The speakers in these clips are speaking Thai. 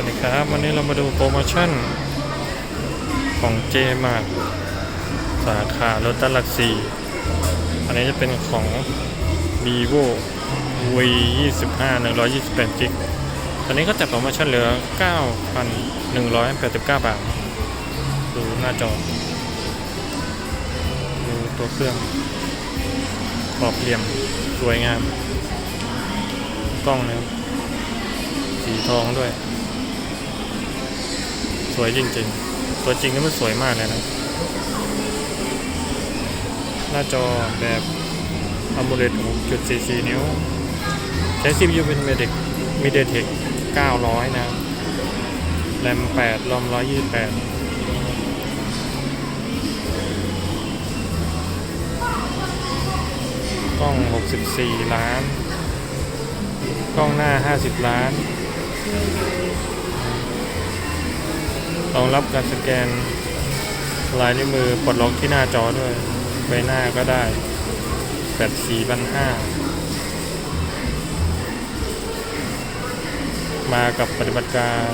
วัสดีครับ วันนี้เรามาดูโปรโมชั่น ของเจมาร์สาขาลดตลักสี่อันนี้จะเป็นของ vivo v 25 128 g b ตอนนี้ก็จัดโปรโมชั่นเหลือ 9,189 บาท ดูหน้าจอ ดูตัวเครื่องขอบเหลี่ยมสวยงาม กล้องนะครับ สีทองด้วย สวยจริงๆ ตัวจริงก็มันสวยมากเลยนะ หน้าจอแบบ AMOLED 6.44 นิ้ว ใช้ CPU เป็น MediaTek MediaTek 900 นะครับแรม8รอม128กล้อง 64 ล้าน กล้องหน้า 50 ล้าน รองรับการสแกนลายนิ้วมือปลดล็อกที่หน้าจอด้วย ใบหน้าก็ได้แบตสี่พันห้ามากับปฏิบัติการ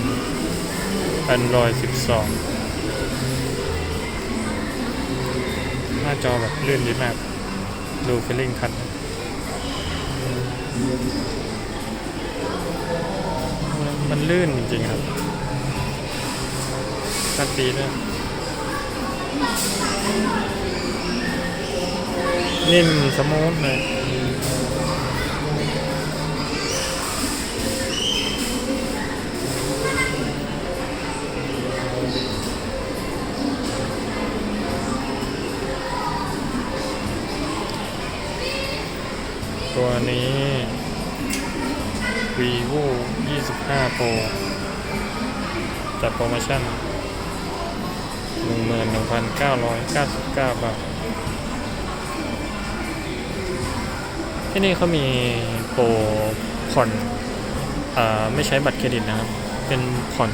Android 12 หน้าจอแบบลื่นดีมาก ดูฟีลลิ่งทันมันลื่นจริงๆครับ ตัดตีด้วยนิ่มสมูทเลยตัวนี้ vivo 25 pro จัดโปรโมชั่น 11,999บาท ที่นี่เขามีโปรผ่อนอาไม่ใช้บัตรเครดิตนะครับ เป็นผ่อน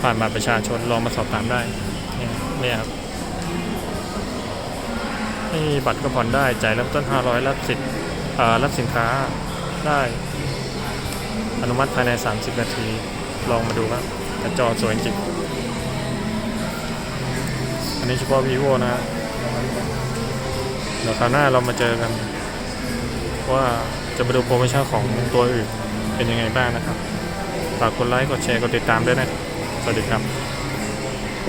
ผ่านบัตรประชาชนลองมาสอบถามได้ เนี่ยครับไม่บัตรก็ผ่อนได้จ่ายเริ่มต้น 500 รับสิทธิ์อ่ารับสินค้าได้ อนุมัติภายใน 30 นาที ลองมาดูครับแต่จอสวยจริง อันนี้เฉพาะ vivo นะฮะเดี๋ยวคราวหน้าเรามาเจอกัน ว่าจะมาดูโปรโมชั่นของตัวอื่นเป็นยังไงบ้างนะครับ ฝากกดไลค์ กดแชร์ กดติดตามด้วยนะ สวัสดีครับ